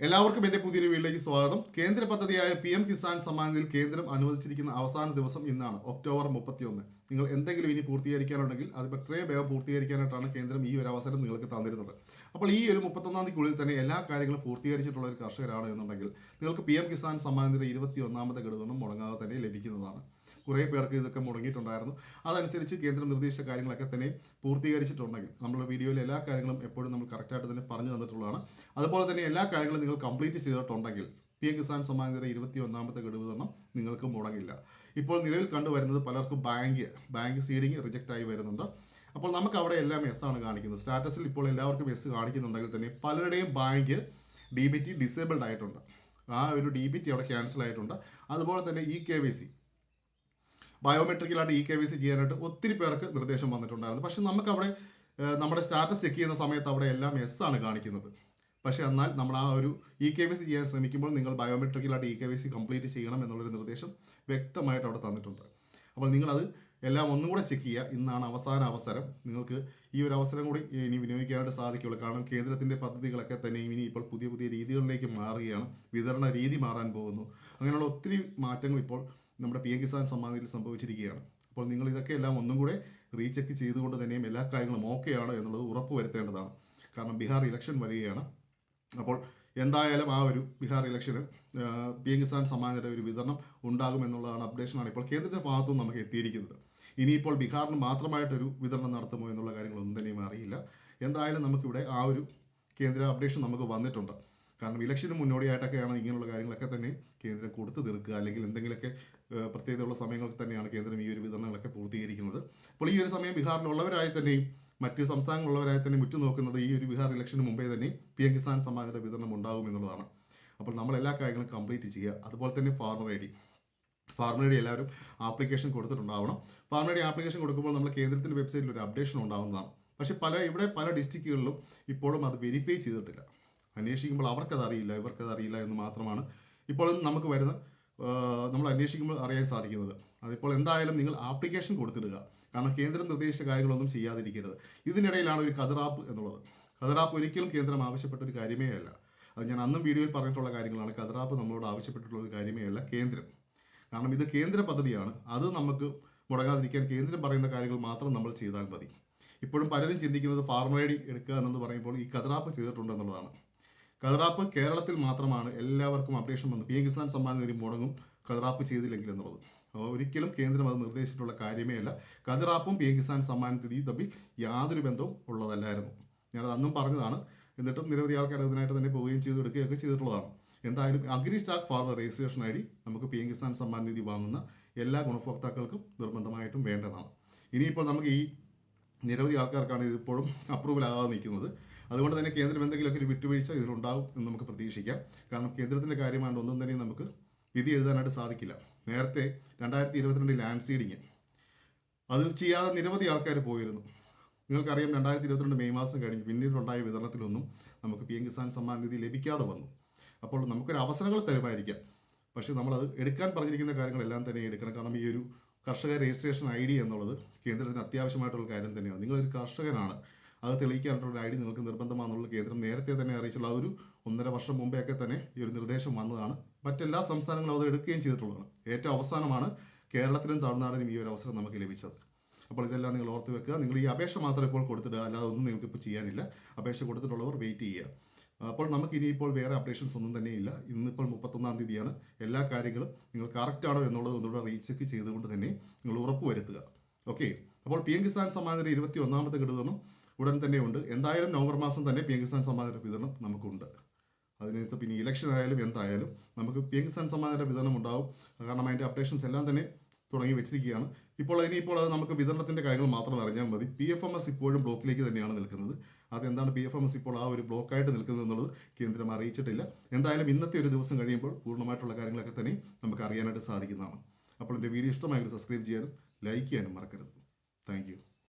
എല്ലാവർക്കും എന്റെ പുതിയൊരു വീട്ടിലേക്ക് സ്വാഗതം. കേന്ദ്ര പദ്ധതിയായ പി എം കിസാൻ സമ്മാൻ നിധിയിൽ കേന്ദ്രം അനുവദിച്ചിരിക്കുന്ന അവസാന ദിവസം ഇന്നാണ് ഒക്ടോബർ മുപ്പത്തിയൊന്ന്. നിങ്ങൾ എന്തെങ്കിലും ഇനി പൂർത്തീകരിക്കാനുണ്ടെങ്കിൽ അത് എത്രയും വേഗം പൂർത്തീകരിക്കാനായിട്ടാണ് കേന്ദ്രം ഈ ഒരു അവസരം നിങ്ങൾക്ക് തന്നിരുന്നത്. അപ്പോൾ ഈ ഒരു മുപ്പത്തൊന്നാം തീയതിക്കുള്ളിൽ തന്നെ എല്ലാ കാര്യങ്ങളും പൂർത്തീകരിച്ചിട്ടുള്ള ഒരു കർഷകരാണ് എന്നുണ്ടെങ്കിൽ നിങ്ങൾക്ക് പി എം കിസാൻ സമ്മാൻ നിധി ഇരുപത്തി ഒന്നാമത്തെ ഘടകം മുടങ്ങാതെ തന്നെ ലഭിക്കുന്നതാണ്. കുറേ പേർക്ക് ഇതൊക്കെ മുടങ്ങിയിട്ടുണ്ടായിരുന്നു. അതനുസരിച്ച് കേന്ദ്രം നിർദ്ദേശിച്ച കാര്യങ്ങളൊക്കെ തന്നെ പൂർത്തീകരിച്ചിട്ടുണ്ടെങ്കിൽ നമ്മുടെ വീഡിയോയിൽ എല്ലാ കാര്യങ്ങളും എപ്പോഴും നമ്മൾ കറക്റ്റായിട്ട് തന്നെ പറഞ്ഞു തന്നിട്ടുള്ളതാണ്. അതുപോലെ തന്നെ എല്ലാ കാര്യങ്ങളും നിങ്ങൾ കംപ്ലീറ്റ് ചെയ്തിട്ടുണ്ടെങ്കിൽ പി എം കിസാൻ സമ്മാനിതയുടെ ഇരുപത്തി ഒന്നാമത്തെ ഗഡുവ് തന്നെ നിങ്ങൾക്ക് മുടങ്ങില്ല. ഇപ്പോൾ നിലവിൽ കണ്ടുവരുന്നത് പലർക്കും ബാങ്ക് ബാങ്ക് സീഡിങ് റിജക്റ്റ് ആയി വരുന്നുണ്ട്. അപ്പോൾ നമുക്ക് അവിടെ എല്ലാം എസ് ആണ് കാണിക്കുന്നത്. സ്റ്റാറ്റസിൽ ഇപ്പോൾ എല്ലാവർക്കും എസ് കാണിക്കുന്നുണ്ടെങ്കിൽ തന്നെ പലരുടെയും bank D B T disabled ആയിട്ടുണ്ട്. ആ ഒരു ഡി ബി ടി അവിടെ ക്യാൻസൽ ആയിട്ടുണ്ട്. അതുപോലെ തന്നെ ഇ കെ വൈ സി ബയോമെട്രിക്കലായിട്ട് ഇ കെ വി സി ചെയ്യാനായിട്ട് ഒത്തിരി പേർക്ക് നിർദ്ദേശം വന്നിട്ടുണ്ടായിരുന്നു. പക്ഷെ നമുക്ക് അവിടെ നമ്മുടെ സ്റ്റാറ്റസ് ചെക്ക് ചെയ്യുന്ന സമയത്ത് അവിടെ എല്ലാം എസ് ആണ് കാണിക്കുന്നത്. പക്ഷേ എന്നാൽ നമ്മൾ ആ ഒരു ഇ കെ വി സി ചെയ്യാൻ ശ്രമിക്കുമ്പോൾ നിങ്ങൾ ബയോമെട്രിക്കലായിട്ട് E K V C complete ചെയ്യണം എന്നുള്ളൊരു നിർദ്ദേശം വ്യക്തമായിട്ട് അവിടെ തന്നിട്ടുണ്ട്. അപ്പോൾ നിങ്ങളത് എല്ലാം ഒന്നും കൂടെ ചെക്ക് ചെയ്യുക. ഇന്നാണ് അവസാന അവസരം. നിങ്ങൾക്ക് ഈ ഒരു അവസരം കൂടി ഇനി വിനിയോഗിക്കാനായിട്ട് സാധിക്കുള്ളൂ കാരണം കേന്ദ്രത്തിന്റെ പദ്ധതികളൊക്കെ തന്നെ ഇനി ഇപ്പോൾ പുതിയ പുതിയ രീതികളിലേക്ക് മാറുകയാണ്. വിതരണ രീതി മാറാൻ പോകുന്നു. അങ്ങനെയുള്ള ഒത്തിരി മാറ്റങ്ങൾ ഇപ്പോൾ നമ്മുടെ പി എം കിസാൻ സമ്മാനത്തിൽ സംഭവിച്ചിരിക്കുകയാണ്. അപ്പോൾ നിങ്ങൾ ഇതൊക്കെ എല്ലാം ഒന്നും കൂടെ റീചെക്ക് ചെയ്തുകൊണ്ട് തന്നെയും എല്ലാ കാര്യങ്ങളും ഓക്കെയാണ് എന്നുള്ളത് ഉറപ്പ് വരുത്തേണ്ടതാണ്. കാരണം ബീഹാർ ഇലക്ഷൻ വരികയാണ്. അപ്പോൾ എന്തായാലും ആ ഒരു ബീഹാർ ഇലക്ഷന് പി എം കിസാൻ സമ്മാനയുടെ ഒരു വിതരണം ഉണ്ടാകും എന്നുള്ളതാണ് അപ്ഡേഷനാണ് ഇപ്പോൾ കേന്ദ്രത്തിന്റെ ഭാഗത്തും നമുക്ക് എത്തിയിരിക്കുന്നത്. ഇനിയിപ്പോൾ ബീഹാറിന് മാത്രമായിട്ടൊരു വിതരണം നടത്തുമോ എന്നുള്ള കാര്യങ്ങളൊന്നും തന്നെയും അറിയില്ല. എന്തായാലും നമുക്കിവിടെ ആ ഒരു കേന്ദ്ര അപ്ഡേഷൻ നമുക്ക് വന്നിട്ടുണ്ട്. കാരണം ഇലക്ഷന് മുന്നോടിയായിട്ടൊക്കെയാണ് ഇങ്ങനെയുള്ള കാര്യങ്ങളൊക്കെ തന്നെ കേന്ദ്രം കൊടുത്തു തീർക്കുക അല്ലെങ്കിൽ എന്തെങ്കിലുമൊക്കെ പ്രത്യേകതയുള്ള സമയങ്ങളൊക്കെ തന്നെയാണ് കേന്ദ്രം ഈ ഒരു വിതരണങ്ങളൊക്കെ പൂർത്തീകരിക്കുന്നത്. അപ്പോൾ ഈ ഒരു സമയം ബീഹാറിലുള്ളവരായി തന്നെയും മറ്റ് സംസ്ഥാനങ്ങളുള്ളവരായി തന്നെ ഉറ്റുനോക്കുന്നത് ഈ ഒരു ബീഹാർ ഇലക്ഷന് മുമ്പേ തന്നെ പി എം കിസാൻ സമ്മാനയുടെ വിതരണം ഉണ്ടാകും എന്നുള്ളതാണ്. അപ്പോൾ നമ്മൾ എല്ലാ കാര്യങ്ങളും കംപ്ലീറ്റ് ചെയ്യുക. അതുപോലെ തന്നെ farmer I D. Farmer I D എല്ലാവരും ആപ്ലിക്കേഷൻ കൊടുത്തിട്ടുണ്ടാവണം. ഫാർമർ ഐ ഡി ആപ്ലിക്കേഷൻ കൊടുക്കുമ്പോൾ നമ്മൾ കേന്ദ്രത്തിന്റെ വെബ്സൈറ്റിൽ ഒരു അപ്ഡേഷൻ ഉണ്ടാവുന്നതാണ്. പക്ഷേ പല ഇവിടെ പല ഡിസ്ട്രിക്റ്റുകളിലും ഇപ്പോഴും അത് വെരിഫൈ ചെയ്തിട്ടില്ല. അന്വേഷിക്കുമ്പോൾ അവർക്കത് അറിയില്ല ഇവർക്കത് അറിയില്ല എന്ന് മാത്രമാണ് ഇപ്പോഴും നമുക്ക് വരുന്ന നമ്മൾ അന്വേഷിക്കുമ്പോൾ അറിയാൻ സാധിക്കുന്നത്. അതിപ്പോൾ എന്തായാലും നിങ്ങൾ ആപ്ലിക്കേഷൻ കൊടുത്തിടുക. കാരണം കേന്ദ്രം നിർദ്ദേശിച്ച കാര്യങ്ങളൊന്നും ചെയ്യാതിരിക്കരുത്. ഇതിനിടയിലാണ് ഒരു കതിറാപ്പ് എന്നുള്ളത്. കതിറാപ്പ് ഒരിക്കലും കേന്ദ്രം ആവശ്യപ്പെട്ട ഒരു കാര്യമേ അല്ല. അത് ഞാൻ അന്നും വീഡിയോയിൽ പറഞ്ഞിട്ടുള്ള കാര്യങ്ങളാണ്. കതിറാപ്പ് നമ്മളോട് ആവശ്യപ്പെട്ടിട്ടുള്ള ഒരു കാര്യമേ അല്ല കേന്ദ്രം. കാരണം ഇത് കേന്ദ്ര പദ്ധതിയാണ്. അത് നമുക്ക് മുടങ്ങാതിരിക്കാൻ കേന്ദ്രം പറയുന്ന കാര്യങ്ങൾ മാത്രം നമ്മൾ ചെയ്താൽ മതി. ഇപ്പോഴും പലരും ചിന്തിക്കുന്നത് ഫാർമർ ഐ ഡി എടുക്കുക എന്നത് പറയുമ്പോൾ ഈ കതിറാപ്പ് ചെയ്തിട്ടുണ്ട് എന്നുള്ളതാണ് കതിറാപ്പ് കേരളത്തിൽ മാത്രമാണ് എല്ലാവർക്കും അപ്ഡേഷൻ വന്നു പി എം കിസാൻ സമ്മാന നിധി മുടങ്ങും കതിറാപ്പ് ചെയ്തില്ലെങ്കിൽ എന്നുള്ളത്. ഒരിക്കലും കേന്ദ്രം അത് നിർദ്ദേശിച്ചിട്ടുള്ള കാര്യമേ അല്ല. കതിറാപ്പും പി എം കിസാൻ സമ്മാന നിധി തമ്മിൽ യാതൊരു ബന്ധവും ഉള്ളതല്ലായിരുന്നു. ഞാനത് അന്നും പറഞ്ഞതാണ്. എന്നിട്ടും നിരവധി ആൾക്കാർ അതിനായിട്ട് തന്നെ പോവുകയും ചെയ്തു എടുക്കുകയൊക്കെ ചെയ്തിട്ടുള്ളതാണ്. എന്തായാലും agri stack farmer registration I D നമുക്ക് പി എം കിസാൻ സമ്മാൻ നിധി വാങ്ങുന്ന എല്ലാ ഗുണഭോക്താക്കൾക്കും നിർബന്ധമായിട്ടും വേണ്ടതാണ്. ഇനിയിപ്പോൾ നമുക്ക് ഈ നിരവധി ആൾക്കാർക്കാണ് ഇതിപ്പോഴും അപ്രൂവൽ ആകാതെ നിൽക്കുന്നത്. അതുകൊണ്ട് തന്നെ കേന്ദ്രം എന്തെങ്കിലുമൊക്കെ ഒരു വിട്ടുവീഴ്ച ഇതിലുണ്ടാവും എന്ന് നമുക്ക് പ്രതീക്ഷിക്കാം. കാരണം കേന്ദ്രത്തിന്റെ കാര്യമാണ് ഒന്നും തന്നെ നമുക്ക് വിധി എഴുതാനായിട്ട് സാധിക്കില്ല. നേരത്തെ രണ്ടായിരത്തി ഇരുപത്തിരണ്ടിൽ ലാൻഡ് സീഡിങ്. അത് ചെയ്യാതെ നിരവധി ആൾക്കാർ പോയിരുന്നു. നിങ്ങൾക്കറിയാം രണ്ടായിരത്തി ഇരുപത്തിരണ്ട് മെയ് മാസം കഴിഞ്ഞ് പിന്നീടുണ്ടായ വിതരണത്തിലൊന്നും നമുക്ക് പി എം കിസാൻ സമ്മാൻ നിധി ലഭിക്കാതെ വന്നു. അപ്പോൾ നമുക്കൊരു അവസരങ്ങൾ തരുമായിരിക്കാം. പക്ഷേ നമ്മളത് എടുക്കാൻ പറഞ്ഞിരിക്കുന്ന കാര്യങ്ങളെല്ലാം തന്നെ എടുക്കണം. കാരണം ഈ ഒരു കർഷക രജിസ്ട്രേഷൻ ഐ ഡി എന്നുള്ളത് കേന്ദ്രത്തിന് അത്യാവശ്യമായിട്ടുള്ള കാര്യം തന്നെയാണ്. നിങ്ങളൊരു കർഷകനാണ്. അത് തെളിയിക്കാനുള്ള ഐ ഡി നിങ്ങൾക്ക് നിർബന്ധമാണെന്നുള്ള കേന്ദ്രം നേരത്തെ തന്നെ അറിയിച്ചുള്ള ഒരു ഒന്നര വർഷം മുമ്പേ ഒക്കെ തന്നെ ഈ ഒരു നിർദ്ദേശം വന്നതാണ്. മറ്റെല്ലാ സംസ്ഥാനങ്ങളും അത് എടുക്കുകയും ചെയ്തിട്ടുള്ളതാണ്. ഏറ്റവും അവസാനമാണ് കേരളത്തിലും തമിഴ്നാടിനും ഈ ഒരു അവസരം നമുക്ക് ലഭിച്ചത്. അപ്പോൾ ഇതെല്ലാം നിങ്ങൾ ഓർത്ത് വെക്കുക. നിങ്ങൾ ഈ അപേക്ഷ മാത്രം ഇപ്പോൾ കൊടുത്തിടുക. അല്ലാതെ ഒന്നും നിങ്ങൾക്ക് ഇപ്പോൾ ചെയ്യാനില്ല. അപേക്ഷ കൊടുത്തിട്ടുള്ളവർ വെയിറ്റ് ചെയ്യുക. അപ്പോൾ നമുക്ക് ഇനിയിപ്പോൾ വേറെ അപ്ഡേഷൻസ് ഒന്നും തന്നെയില്ല ഇന്നിപ്പോൾ മുപ്പത്തൊന്നാം തീയതിയാണ്. എല്ലാ കാര്യങ്ങളും നിങ്ങൾ കറക്റ്റ് ആണോ എന്നുള്ളത് ഒന്നുകൂടെ റീചെക്ക് ചെയ്തുകൊണ്ട് തന്നെ നിങ്ങൾ ഉറപ്പ് വരുത്തുക. ഓക്കെ അപ്പോൾ പി എം കിസാൻ സമ്മാനത്തിന്റെ ഇരുപത്തി ഒന്നാമത്തെ ഘടകം ഉടൻ തന്നെ ഉണ്ട്. എന്തായാലും നവംബർ മാസം തന്നെ പി എം കിസാൻ വിതരണം നമുക്കുണ്ട്. അതിനകത്ത് പിന്നെ ഇലക്ഷൻ ആയാലും എന്തായാലും നമുക്ക് പി എം കിസാൻ സമ്മാനത്തിന്റെ വിതരണം ഉണ്ടാവും. കാരണം അതിന്റെ അപ്ഡേഷൻസ് എല്ലാം തന്നെ തുടങ്ങി വെച്ചിരിക്കുകയാണ്. ഇപ്പോൾ ഇനിയിപ്പോൾ അത് നമുക്ക് വിതരണത്തിന്റെ കാര്യങ്ങൾ മാത്രം അറിഞ്ഞാൽ മതി. പി എഫ് എം എസ് ഇപ്പോഴും ബ്ലോക്കിലേക്ക് തന്നെയാണ് നിൽക്കുന്നത്. അതെന്താണ് പി എഫ് എം എസ് ഇപ്പോൾ ആ ഒരു ബ്ലോക്കായിട്ട് നിൽക്കുന്നത് എന്നുള്ളത് കേന്ദ്രം അറിയിച്ചിട്ടില്ല. എന്തായാലും ഇന്നത്തെ ഒരു ദിവസം കഴിയുമ്പോൾ പൂർണമായിട്ടുള്ള കാര്യങ്ങളൊക്കെ തന്നെ നമുക്ക് അറിയാനായിട്ട് സാധിക്കുന്നതാണ്. അപ്പോൾ എന്റെ വീഡിയോ ഇഷ്ടമായെങ്കിൽ സബ്സ്ക്രൈബ് ചെയ്യാനും ലൈക്ക് ചെയ്യാനും മറക്കരുത്. താങ്ക്